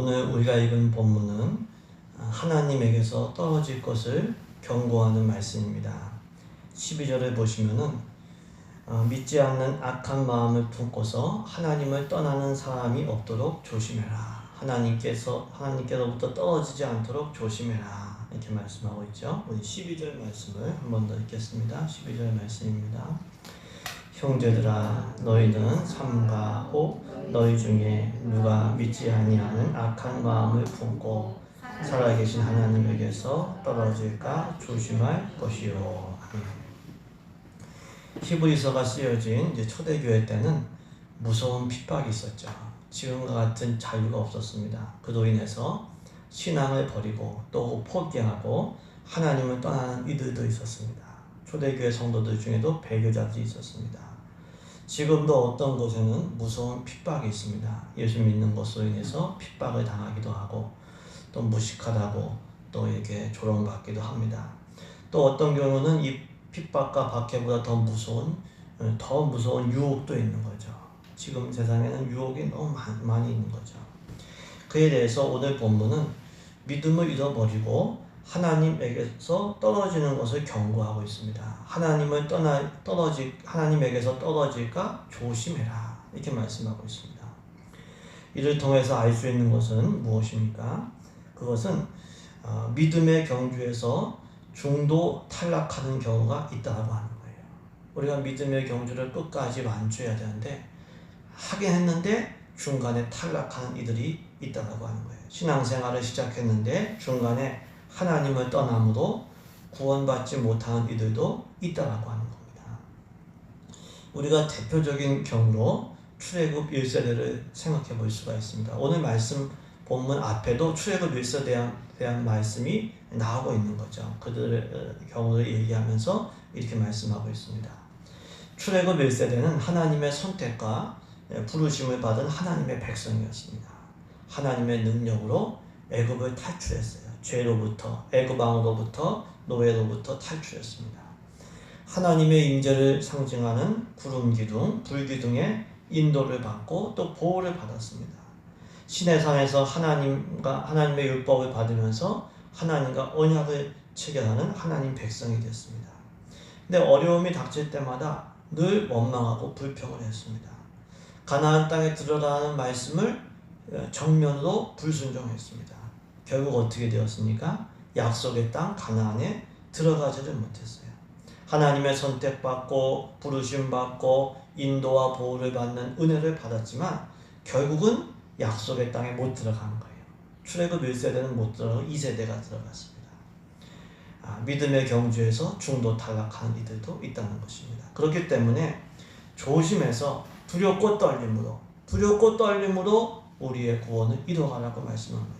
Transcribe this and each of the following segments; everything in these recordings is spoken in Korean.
오늘 우리가 읽은 본문은 하나님에게서 떨어질 것을 경고하는 말씀입니다. 12절을 보시면은 어, 믿지 않는 악한 마음을 품고서 하나님을 떠나는 사람이 없도록 조심해라. 하나님께서 하나님께로부터 떨어지지 않도록 조심해라. 이렇게 말씀하고 있죠. 우리 12절 말씀을 한 번 더 읽겠습니다. 12절 말씀입니다. 형제들아 너희는 삼가 혹 너희 중에 누가 믿지 아니하는 악한 마음을 품고 살아계신 하나님에게서 떨어질까 조심할 것이요. 히브리서가 쓰여진 이제 초대교회 때는 무서운 핍박이 있었죠. 지금과 같은 자유가 없었습니다. 그로 인해서 신앙을 버리고 또 포기하고 하나님을 떠나는 이들도 있었습니다. 초대교회 성도들 중에도 배교자들이 있었습니다. 지금도 어떤 곳에는 무서운 핍박이 있습니다. 예수 믿는 것으로 인해서 핍박을 당하기도 하고 또 무식하다고 또 이렇게 조롱받기도 합니다. 또 어떤 경우는 이 핍박과 박해보다 더 무서운 더 무서운 유혹도 있는 거죠. 지금 세상에는 유혹이 너무 많이 있는 거죠. 그에 대해서 오늘 본문은 믿음을 잃어버리고 하나님에게서 떨어지는 것을 경고하고 있습니다. 하나님을 떠나 떨어지 하나님에게서 떨어질까 조심해라 이렇게 말씀하고 있습니다. 이를 통해서 알 수 있는 것은 무엇입니까? 그것은 어, 믿음의 경주에서 중도 탈락하는 경우가 있다고 하는 거예요. 우리가 믿음의 경주를 끝까지 완주해야 되는데 하긴 했는데 중간에 탈락하는 이들이 있다고 하는 거예요. 신앙생활을 시작했는데 중간에 하나님을 떠남으로 구원받지 못하는 이들도 있다라고 하는 겁니다. 우리가 대표적인 경우로 출애굽 1세대를 생각해 볼 수가 있습니다. 오늘 말씀 본문 앞에도 출애굽 1세대에 대한, 대한 말씀이 나오고 있는 거죠. 그들의 어, 경우를 얘기하면서 이렇게 말씀하고 있습니다. 출애굽 1세대는 하나님의 선택과 부르심을 받은 하나님의 백성이었습니다. 하나님의 능력으로 애굽을 탈출했어요. 죄로부터 애굽 왕으로부터 노예로부터 탈출했습니다. 하나님의 임재를 상징하는 구름 기둥, 불 기둥의 인도를 받고 또 보호를 받았습니다. 신의 산에서 하나님과 하나님의 율법을 받으면서 하나님과 언약을 체결하는 하나님 백성이 됐습니다. 근데 어려움이 닥칠 때마다 늘 원망하고 불평을 했습니다. 가나안 땅에 들어가는 말씀을 정면으로 불순종했습니다. 결국 어떻게 되었습니까? 약속의 땅 가나안에 들어가지를 못했어요. 하나님의 선택받고 부르심 받고 인도와 보호를 받는 은혜를 받았지만 결국은 약속의 땅에 못 들어간 거예요. 출애굽 1세대는 못 들어가고 2세대가 들어갔습니다. 아, 믿음의 경주에서 중도 탈락하는 이들도 있다는 것입니다. 그렇기 때문에 조심해서 두렵고 떨림으로 두렵고 떨림으로 우리의 구원을 이루어가라고 말씀합니다.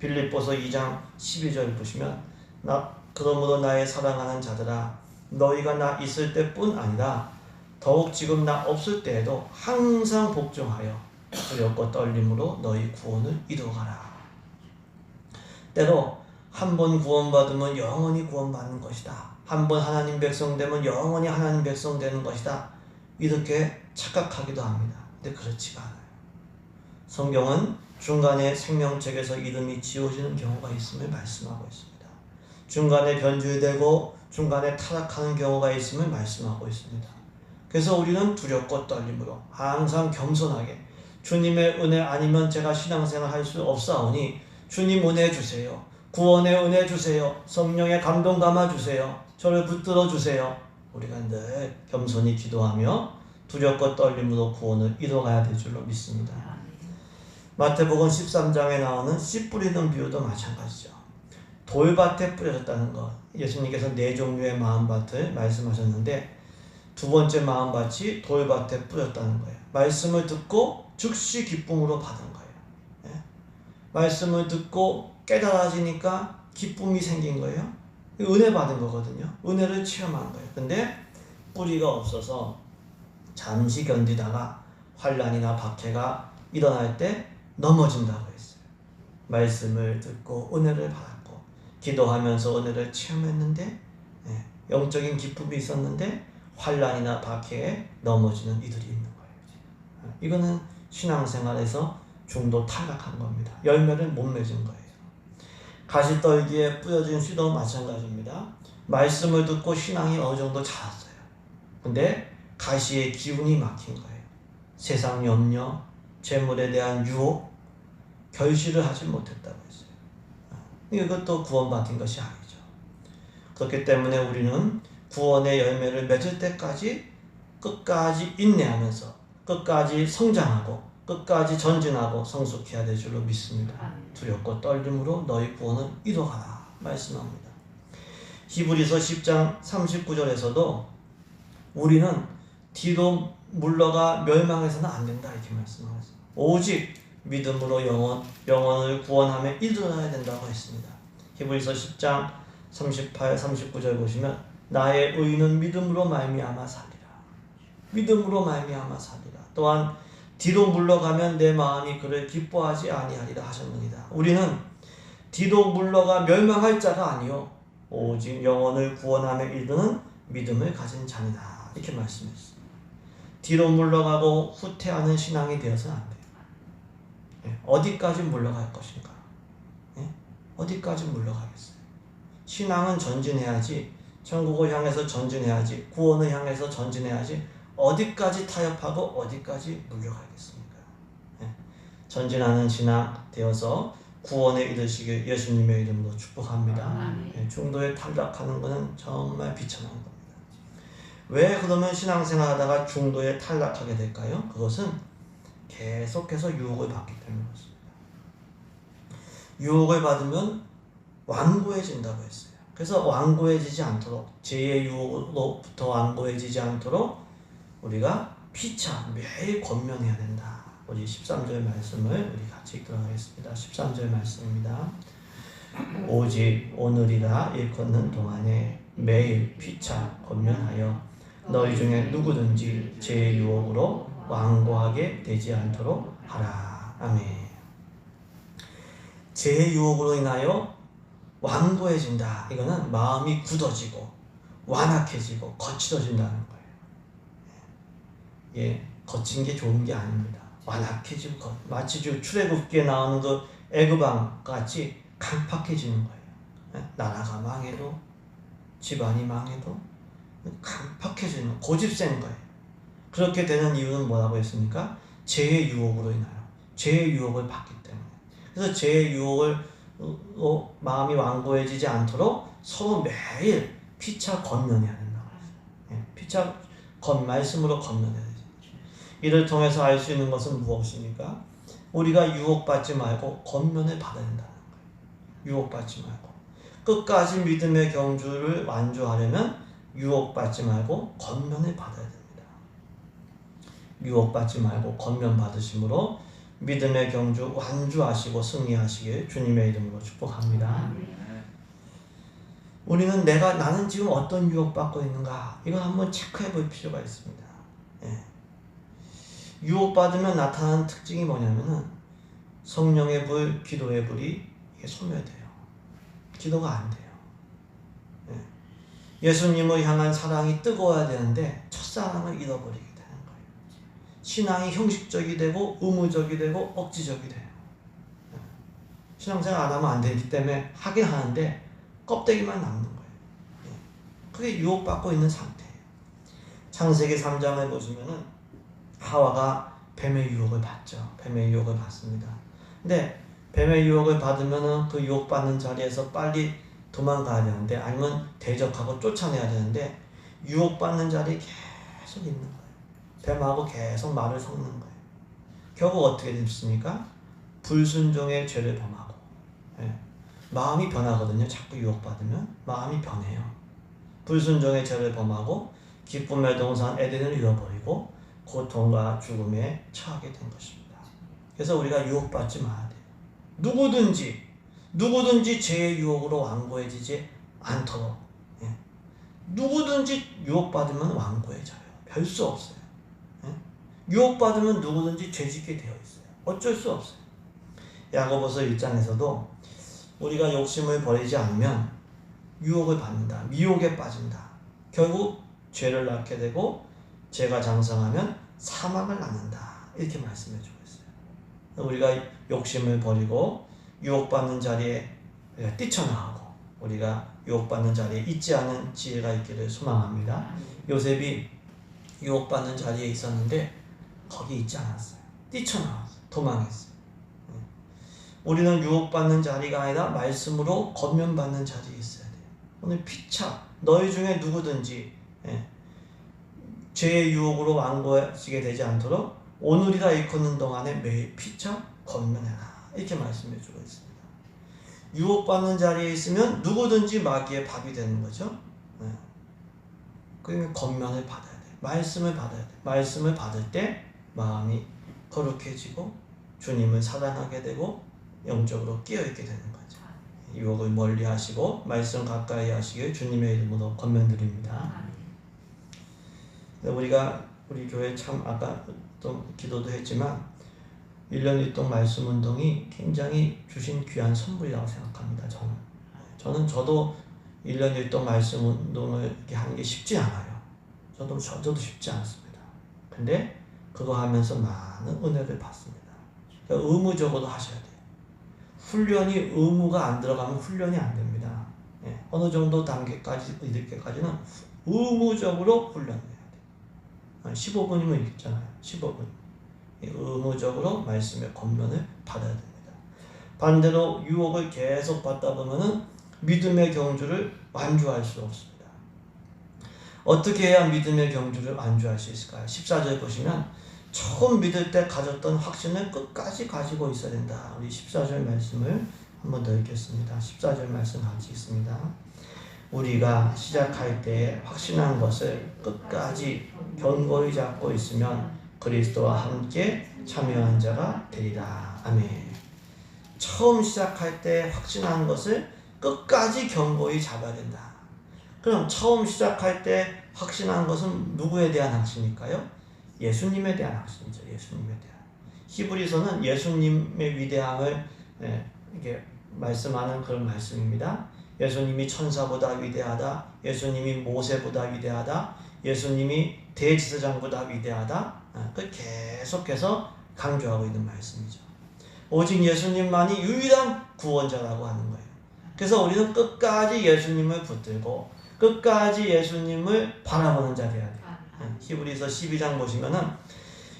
빌립보서 2장 12절 보시면 나 그러므로 나의 사랑하는 자들아 너희가 나 있을 때뿐 아니라 더욱 지금 나 없을 때에도 항상 복종하여 두렵고 떨림으로 너희 구원을 이루어가라. 때로 한 번 구원받으면 영원히 구원받는 것이다. 한 번 하나님 백성 되면 영원히 하나님 백성 되는 것이다. 이렇게 착각하기도 합니다. 근데 그렇지가 않아요. 성경은 중간에 생명책에서 이름이 지워지는 경우가 있음을 말씀하고 있습니다. 중간에 변질되고 중간에 타락하는 경우가 있음을 말씀하고 있습니다. 그래서 우리는 두렵고 떨림으로 항상 겸손하게 주님의 은혜 아니면 제가 신앙생활 할 수 없사오니 주님 은혜 주세요. 구원의 은혜 주세요. 성령의 감동 감아 주세요. 저를 붙들어 주세요. 우리가 늘 겸손히 기도하며 두렵고 떨림으로 구원을 이뤄가야 될 줄로 믿습니다. 마태복음 13장에 나오는 씨 뿌리는 비유도 마찬가지죠. 돌밭에 뿌려졌다는 것. 예수님께서 네 종류의 마음밭을 말씀하셨는데 두 번째 마음밭이 돌밭에 뿌렸다는 거예요. 말씀을 듣고 즉시 기쁨으로 받은 거예요. 예? 말씀을 듣고 깨달아지니까 기쁨이 생긴 거예요. 은혜 받은 거거든요. 은혜를 체험한 거예요. 근데 뿌리가 없어서 잠시 견디다가 환란이나 박해가 일어날 때 넘어진다고 했어요. 말씀을 듣고 은혜를 받았고 기도하면서 은혜를 체험했는데 예, 영적인 기쁨이 있었는데 환란이나 박해에 넘어지는 이들이 있는 거예요. 이거는 신앙생활에서 중도 탈락한 겁니다. 열매를 못 맺은 거예요. 가시떨기에 뿌려진 씨도 마찬가지입니다. 말씀을 듣고 신앙이 어느 정도 자랐어요. 근데 가시의 기운이 막힌 거예요. 세상 염려, 재물에 대한 유혹, 결실을 하지 못했다고 했어요. 이것도 구원받은 것이 아니죠. 그렇기 때문에 우리는 구원의 열매를 맺을 때까지 끝까지 인내하면서 끝까지 성장하고 끝까지 전진하고 성숙해야 될 줄로 믿습니다. 두렵고 떨림으로 너희 구원을 이루어가라 말씀합니다. 히브리서 10장 39절에서도 우리는 뒤로 물러가 멸망해서는 안 된다 이렇게 말씀하셨습니다. 오직 믿음으로 영원, 영원을 구원함에 이르러야 된다고 했습니다. 히브리서 10장 38, 39절 보시면 나의 의는 믿음으로 말미암아 살리라. 믿음으로 말미암아 살리라. 또한 뒤로 물러가면 내 마음이 그를 기뻐하지 아니하리라 하셨느니라. 우리는 뒤로 물러가 멸망할 자가 아니요 오직 영혼을 구원함에 이르는 믿음을 가진 자니다. 이렇게 말씀했습니다. 뒤로 물러가고 후퇴하는 신앙이 되어서는 안. 예, 어디까지 물러갈 것인가? 예? 어디까지 물러가겠어요? 신앙은 전진해야지, 천국을 향해서 전진해야지, 구원을 향해서 전진해야지, 어디까지 타협하고 어디까지 물러가겠습니까? 예, 전진하는 신앙 되어서 구원에 이르시길 예수님의 이름으로 축복합니다. 예, 중도에 탈락하는 것은 정말 비참한 겁니다. 왜 그러면 신앙생활 하다가 중도에 탈락하게 될까요? 그것은 계속해서 유혹을 받기 때문에 그렇습니다. 유혹을 받으면 완고해진다고 했어요. 그래서 완고해지지 않도록 죄의 유혹으로부터 완고해지지 않도록 우리가 피차 매일 권면해야 된다. 우리 13절 말씀을 우리 같이 읽어가겠습니다. 13절 말씀입니다. 오직 오늘이라 일컫는 동안에 매일 피차 권면하여 너희 중에 누구든지 제 유혹으로 완고하게 되지 않도록 하라. 아멘. 제 유혹으로 인하여 완고해진다. 이거는 마음이 굳어지고 완악해지고 거칠어진다는 거예요. 예, 거친 게 좋은 게 아닙니다. 완악해지고 마치 출애굽기에 나오는 그 애굽왕 같이 강팍해지는 거예요. 예, 나라가 망해도 집안이 망해도 강팍해지는 고집센 거예요. 그렇게 되는 이유는 뭐라고 했습니까? 죄의 유혹으로 인하여 죄의 유혹을 받기 때문에 그래서 죄의 유혹을 어, 마음이 완고해지지 않도록 서로 매일 피차 건면해야 된다고 했어요. 예, 피차 건 말씀으로 건면해야 되죠. 이를 통해서 알 수 있는 것은 무엇입니까? 우리가 유혹받지 말고 건면을 받아야 된다는 거예요. 유혹받지 말고 끝까지 믿음의 경주를 완주하려면 유혹받지 말고 건면을 받아야 됩니다. 유혹받지 말고 건면 받으심으로 믿음의 경주 완주하시고 승리하시길 주님의 이름으로 축복합니다. 우리는 내가 나는 지금 어떤 유혹받고 있는가 이걸 한번 체크해 볼 필요가 있습니다. 예. 유혹받으면 나타나는 특징이 뭐냐면은 성령의 불, 기도의 불이 소멸돼요. 기도가 안 돼요. 예수님을 향한 사랑이 뜨거워야 되는데 첫사랑을 잃어버리게 되는 거예요. 신앙이 형식적이 되고 의무적이 되고 억지적이 돼요. 신앙생활 안 하면 안 되기 때문에 하긴 하는데 껍데기만 남는 거예요. 그게 유혹받고 있는 상태예요. 창세기 3장을 보시면은 하와가 뱀의 유혹을 받죠. 뱀의 유혹을 받습니다. 근데 뱀의 유혹을 받으면은 그 유혹받는 자리에서 빨리 도망가야 되는데 아니면 대적하고 쫓아내야 되는데 유혹받는 자리에 계속 있는 거예요. 뱀하고 계속 말을 섞는 거예요. 결국 어떻게 됐습니까? 불순종의 죄를 범하고 예. 마음이 변하거든요. 자꾸 유혹받으면 마음이 변해요. 불순종의 죄를 범하고 기쁨의 동산 에덴을 잃어버리고 고통과 죽음에 처하게 된 것입니다. 그래서 우리가 유혹받지 말아야 돼요. 누구든지 누구든지 죄의 유혹으로 완고해지지 않도록 예. 누구든지 유혹받으면 완고해져요. 별 수 없어요. 예. 유혹받으면 누구든지 죄짓게 되어 있어요. 어쩔 수 없어요. 야고보서 1장에서도 우리가 욕심을 버리지 않으면 유혹을 받는다. 미혹에 빠진다. 결국 죄를 낳게 되고 죄가 장성하면 사망을 낳는다. 이렇게 말씀해 주고 있어요. 우리가 욕심을 버리고 유혹받는 자리에 우리가 뛰쳐나가고 우리가 유혹받는 자리에 있지 않은 지혜가 있기를 소망합니다. 요셉이 유혹받는 자리에 있었는데 거기 있지 않았어요. 뛰쳐나왔어요. 도망했어요. 예. 우리는 유혹받는 자리가 아니라 말씀으로 건면받는 자리에 있어야 돼요. 오늘 피차 너희 중에 누구든지 예, 죄의 유혹으로 완고하시게 되지 않도록 오늘이라 일컫는 동안에 매일 피차 건면해라 이렇게 말씀해 주고 있습니다. 유혹받는 자리에 있으면 누구든지 마귀의 밥이 되는 거죠. 네. 그러니까 건면을 받아야 돼. 말씀을 받아야 돼. 말씀을 받을 때 마음이 거룩해지고 주님을 사랑하게 되고 영적으로 끼어있게 되는 거죠. 유혹을 멀리 하시고 말씀 가까이 하시길 주님의 이름으로 건면드립니다. 우리가 우리 교회 참 아까 또 기도도 했지만 1년 일동 말씀 운동이 굉장히 주신 귀한 선물이라고 생각합니다. 저는 저는 저도 1년 일동 말씀 운동을 이렇게 하는 게 쉽지 않아요. 저도 저도 쉽지 않습니다. 근데 그거 하면서 많은 은혜를 받습니다. 그러니까 의무적으로 하셔야 돼요. 훈련이 의무가 안 들어가면 훈련이 안 됩니다. 예, 어느 정도 단계까지 이를 때까지는 의무적으로 훈련해야 돼요. 15분이면 있잖아요. 15분. 의무적으로 말씀의 권면을 받아야 됩니다. 반대로 유혹을 계속 받다 보면은 믿음의 경주를 완주할 수 없습니다. 어떻게 해야 믿음의 경주를 완주할 수 있을까요? 14절 보시면 처음 믿을 때 가졌던 확신을 끝까지 가지고 있어야 된다. 우리 14절 말씀을 한번 더 읽겠습니다. 14절 말씀 같이 있습니다. 우리가 시작할 때 확신한 것을 끝까지 견고히 잡고 있으면 그리스도와 함께 참여한 자가 되리라. 아멘. 처음 시작할 때 확신한 것을 끝까지 견고히 잡아야 된다. 그럼 처음 시작할 때 확신한 것은 누구에 대한 확신일까요? 예수님에 대한 확신이죠. 예수님에 대한. 히브리서는 예수님의 위대함을 예, 이게 말씀하는 그런 말씀입니다. 예수님이 천사보다 위대하다. 예수님이 모세보다 위대하다. 예수님이 대지사장보다 위대하다. 아, 그 계속해서 강조하고 있는 말씀이죠. 오직 예수님만이 유일한 구원자라고 하는 거예요. 그래서 우리는 끝까지 예수님을 붙들고 끝까지 예수님을 바라보는 자리야 돼요. 히브리서 12장 보시면은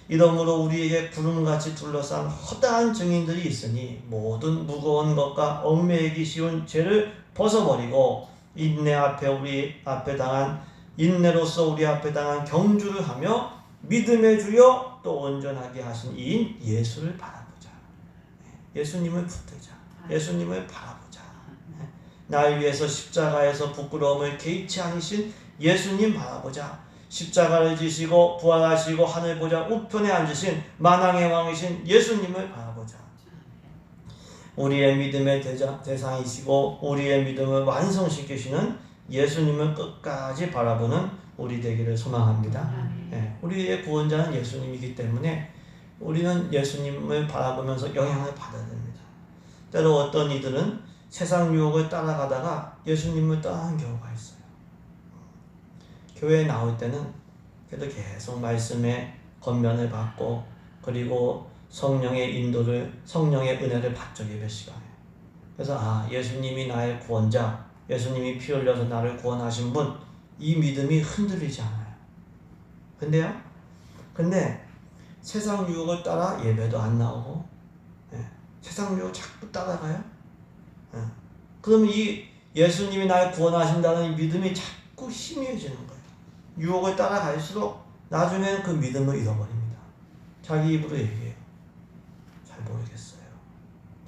이러므로 우리에게 구름같이 둘러싼 허다한 증인들이 있으니 모든 무거운 것과 얽매이기 쉬운 죄를 벗어버리고 인내 앞에 우리 앞에 당한 인내로서 우리 앞에 당한 경주를 하며 믿음의 주여 또 온전하게 하신 이인 예수를 바라보자. 예수님을 붙들자. 예수님을 바라보자. 날 위해서 십자가에서 부끄러움을 개의치 않으신 예수님 바라보자. 십자가를 지시고 부활하시고 하늘 보자 우편에 앉으신 만왕의 왕이신 예수님을 바라보자. 우리의 믿음의 대자, 대상이시고 우리의 믿음을 완성시키시는 예수님을 끝까지 바라보는 우리 되기를 소망합니다. 예, 우리의 구원자는 예수님이기 때문에 우리는 예수님을 바라보면서 영향을 받아야 됩니다. 때로 어떤 이들은 세상 유혹을 따라가다가 예수님을 떠나는 경우가 있어요. 교회에 나올 때는 그래도 계속 말씀의 권면을 받고 그리고 성령의 인도를 성령의 은혜를 받죠 예배 시간에. 그래서 아 예수님이 나의 구원자, 예수님이 피 흘려서 나를 구원하신 분, 이 믿음이 흔들리지 않아요. 근데요, 근데 세상 유혹을 따라 예배도 안 나오고, 예, 세상 유혹 자꾸 따라가요. 예, 그러면 이 예수님이 나를 구원하신다는 이 믿음이 자꾸 희미해지는 거예요. 유혹을 따라갈수록 나중에는 그 믿음을 잃어버립니다. 자기 입으로 얘기해요. 잘 모르겠어요.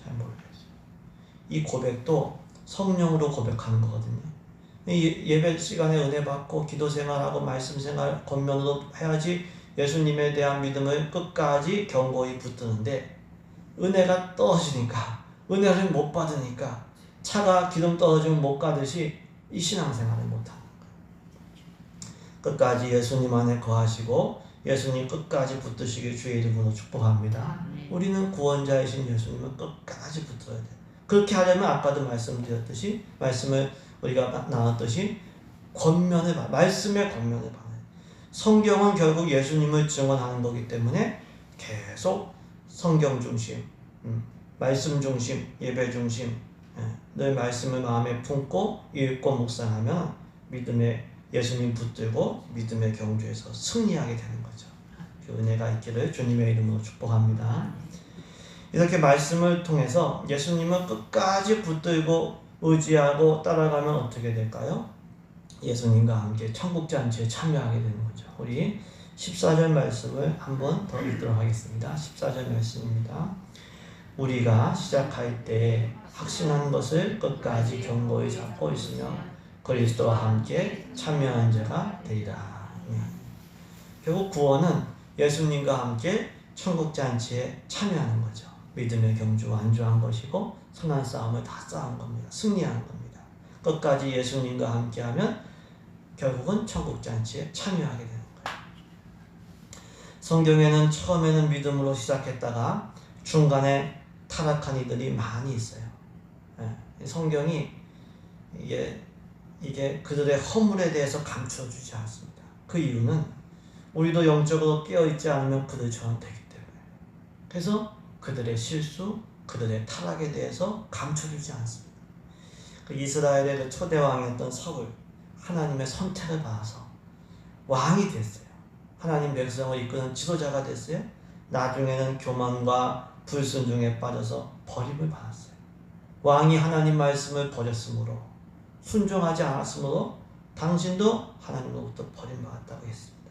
잘 모르겠어요. 이 고백도 성령으로 고백하는 거거든요. 이 예배 시간에 은혜 받고 기도 생활하고 말씀 생활 권면으로 해야지 예수님에 대한 믿음을 끝까지 견고히 붙드는데 은혜가 떨어지니까 은혜를 못 받으니까 차가 기름 떨어지면 못 가듯이 이 신앙생활을 못하는 끝까지 예수님 안에 거하시고 예수님 끝까지 붙드시길 주의 이름으로 축복합니다. 우리는 구원자이신 예수님을 끝까지 붙들어야 돼요. 그렇게 하려면 아까도 말씀드렸듯이 말씀을 우리가 나눴듯이 권면을 봐 말씀의 권면을 봐 성경은 결국 예수님을 증언하는 거기 때문에 계속 성경 중심, 음, 말씀 중심, 예배 중심, 예, 늘 말씀을 마음에 품고 읽고 묵상하면 믿음의 예수님 붙들고 믿음의 경주에서 승리하게 되는 거죠. 그 은혜가 있기를 주님의 이름으로 축복합니다. 이렇게 말씀을 통해서 예수님을 끝까지 붙들고 의지하고 따라가면 어떻게 될까요? 예수님과 함께 천국 잔치에 참여하게 되는 거죠. 우리 14절 말씀을 한번 더 읽도록 하겠습니다. 14절 말씀입니다. 우리가 시작할 때 확신한 것을 끝까지 견고히 잡고 있으며 그리스도와 함께 참여한 자가 되리라. 음. 결국 구원은 예수님과 함께 천국 잔치에 참여하는 거죠. 믿음의 경주 완주한 것이고 선한 싸움을 다 싸운 겁니다. 승리한 겁니다. 끝까지 예수님과 함께하면 결국은 천국 잔치에 참여하게 되는 거예요. 성경에는 처음에는 믿음으로 시작했다가 중간에 타락한 이들이 많이 있어요. 예, 성경이 이게 이게 그들의 허물에 대해서 감춰주지 않습니다. 그 이유는 우리도 영적으로 깨어 있지 않으면 그들처럼 되기 때문에. 그래서 그들의 실수, 그들의 타락에 대해서 감춰주지 않습니다. 그 이스라엘의 그 초대 왕이었던 사울 하나님의 선택을 받아서 왕이 됐어요. 하나님 백성을 이끄는 지도자가 됐어요. 나중에는 교만과 불순종에 빠져서 버림을 받았어요. 왕이 하나님 말씀을 버렸으므로 순종하지 않았으므로 당신도 하나님으로부터 버림받았다고 했습니다.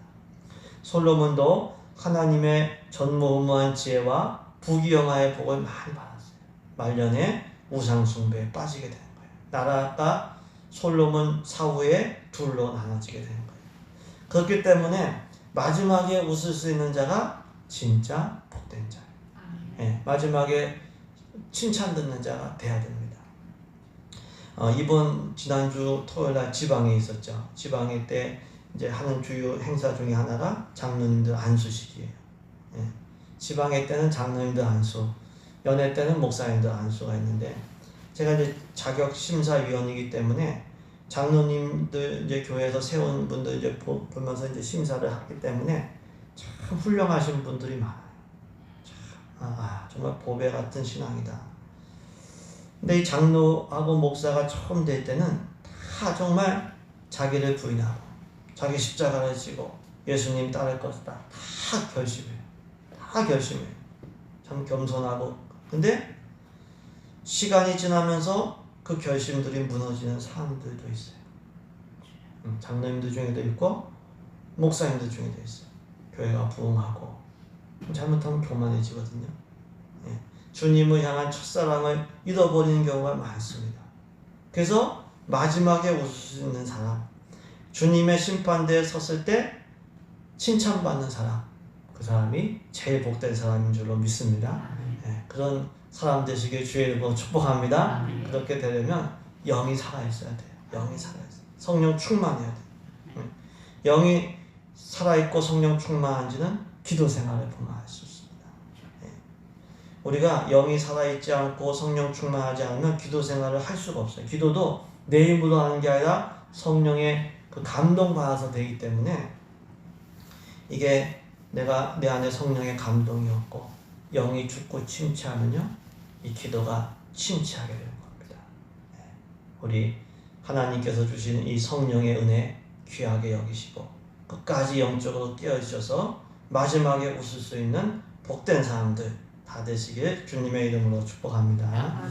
솔로몬도 하나님의 전무후무한 지혜와 부귀영화의 복을 많이 받았어요. 말년에 우상숭배에 빠지게 되는 거예요. 나라가 솔로몬 사후에 둘로 나눠지게 되는 거예요. 그렇기 때문에 마지막에 웃을 수 있는 자가 진짜 복된 자예요. 예, 마지막에 칭찬 듣는 자가 돼야 됩니다. 어, 이번 지난주 토요일 날 지방에 있었죠. 지방에 때 이제 하는 주요 행사 중에 하나가 장로님들 안수식이에요. 예. 지방회 때는 장로님들 안수, 연회 때는 목사님들 안수가 있는데 제가 이제 자격 심사위원이기 때문에 장로님들 이제 교회에서 세운 분들 이제 보, 면서 이제 심사를 하기 때문에 참 훌륭하신 분들이 많아요. 참, 아, 정말 보배 같은 신앙이다. 근데 이 장로하고 목사가 처음 될 때는 다 정말 자기를 부인하고 자기 십자가를 지고 예수님 따를 것이다. 다 결심해요. 다 결심해요. 참 겸손하고. 근데 시간이 지나면서 그 결심들이 무너지는 사람들도 있어요. 음, 장로님들 중에도 있고 목사님들 중에도 있어요. 교회가 부흥하고 잘못하면 교만해지거든요. 예. 주님을 향한 첫사랑을 잃어버리는 경우가 많습니다. 그래서 마지막에 웃을 수 있는 사람, 주님의 심판대에 섰을 때 칭찬받는 사람, 그 사람이 제일 복된 사람인 줄로 믿습니다. 예. 그런 사람 되시길 주의 이름으로 축복합니다. 그렇게 되려면 영이 살아있어야 돼요. 영이 살아있어요. 성령 충만해야 돼요. 응. 영이 살아있고 성령 충만한지는 기도 생활을 보면 알 수 있습니다. 예. 우리가 영이 살아있지 않고 성령 충만하지 않으면 기도 생활을 할 수가 없어요. 기도도 내 힘으로 하는 게 아니라 성령의 그 감동 받아서 되기 때문에 이게 내가 내 안에 성령의 감동이 없고 영이 죽고 침체하면요 이 기도가 침체하게 되는 겁니다. 네. 우리 하나님께서 주신 이 성령의 은혜 귀하게 여기시고 끝까지 영적으로 깨어주셔서 마지막에 웃을 수 있는 복된 사람들 다 되시길 주님의 이름으로 축복합니다.